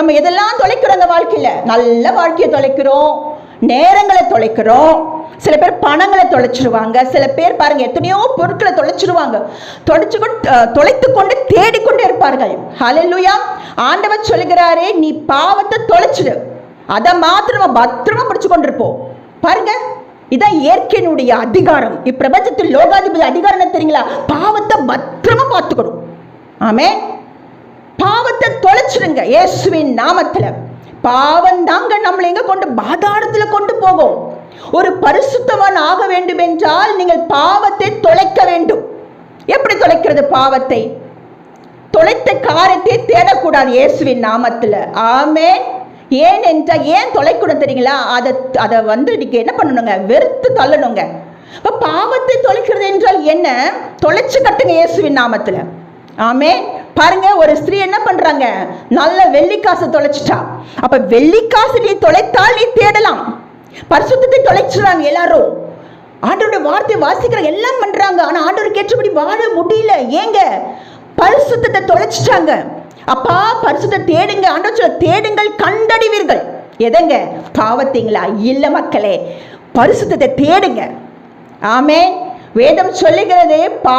நம்ம எதெல்லாம் தொலைக்கிறோம் அந்த வாழ்க்கையில்? நல்ல வாழ்க்கையை தொலைக்கிறோம். நேரங்களை தொலைக்கிறோம். சில பேர் பணங்களை தொலைச்சிருவாங்க. சில பேர் பாருங்க எத்தனையோ பொருட்களை தொலைச்சிருவாங்க. தொலைச்சு கொண்டு தொலைத்து கொண்டு தேடிக்கொண்டே இருப்பார்கள். ஹலலுயா ஆண்டவர் சொல்லுகிறாரே நீ பாவத்தை தொலைச்சிடு அதை மாத்திரம் நம்ம பத்திரமா பிடிச்சு கொண்டிருப்போம் பாருங்க இதான் இயற்கையினுடைய அதிகாரம். இப்பிரபஞ்சத்தில் லோகாதிபதி அதிகாரம் தெரியுங்களா? பாவத்தை பத்திரமா பார்த்துக்கணும். ஆமே பாவத்தை இயேசுவின் நாமத்துல. பாவம் தாங்க நம்மளை எங்க கொண்டு பாதாளத்தில் கொண்டு போகும். ஒரு பரிசுத்தவன் ஆக வேண்டும் என்றால் நீங்கள் பாவத்தை தொலைக்க வேண்டும். எப்படி தொலைக்கிறது பாவத்தை? தொலைத்த காரியத்தை தேடக்கூடாது இயேசுவின் நாமத்துல. ஆமே ஏன் என்றால் ஏன் தொலைக்கூடாது தெரியுங்களா? அதை அதை வந்து நீங்க என்ன பண்ணணுங்க? வெறுத்து தள்ளணுங்க. பாவத்தை தொலைக்கிறது என்றால் என்ன? தொலைச்சு கட்டுங்க இயேசுவின் நாமத்துல. ஆமே பாருங்க ஒரு ஸ்திரீ என்ன பண்றாங்க? நல்ல வெள்ளிக்காசு தொலைச்சிட்டா. அப்ப வெள்ளிக்காசு நீ தொலைத்தால் நீ தேடலாம். பரிசுத்தத்தை தொலைச்சிடுறாங்க எல்லாரும். ஆண்டவருடைய வார்த்தை வாசிக்கிறாங்க எல்லாம் பண்றாங்க. ஆனா ஆண்டவருக்கு ஏற்றபடி வாழ முடியல. ஏங்க? பரிசுத்தத்தை தொலைச்சிட்டாங்க. அப்பா பரிசுத்த தேடுங்க. ஆண்டவர் சொல்ல தேடுங்கள் கண்டடிவீர்கள் எதங்க? பாவத்தீங்களா? இல்ல மக்களே பரிசுத்தத்தை தேடுங்க. ஆமே வேதம் சொல்லுகிறது பா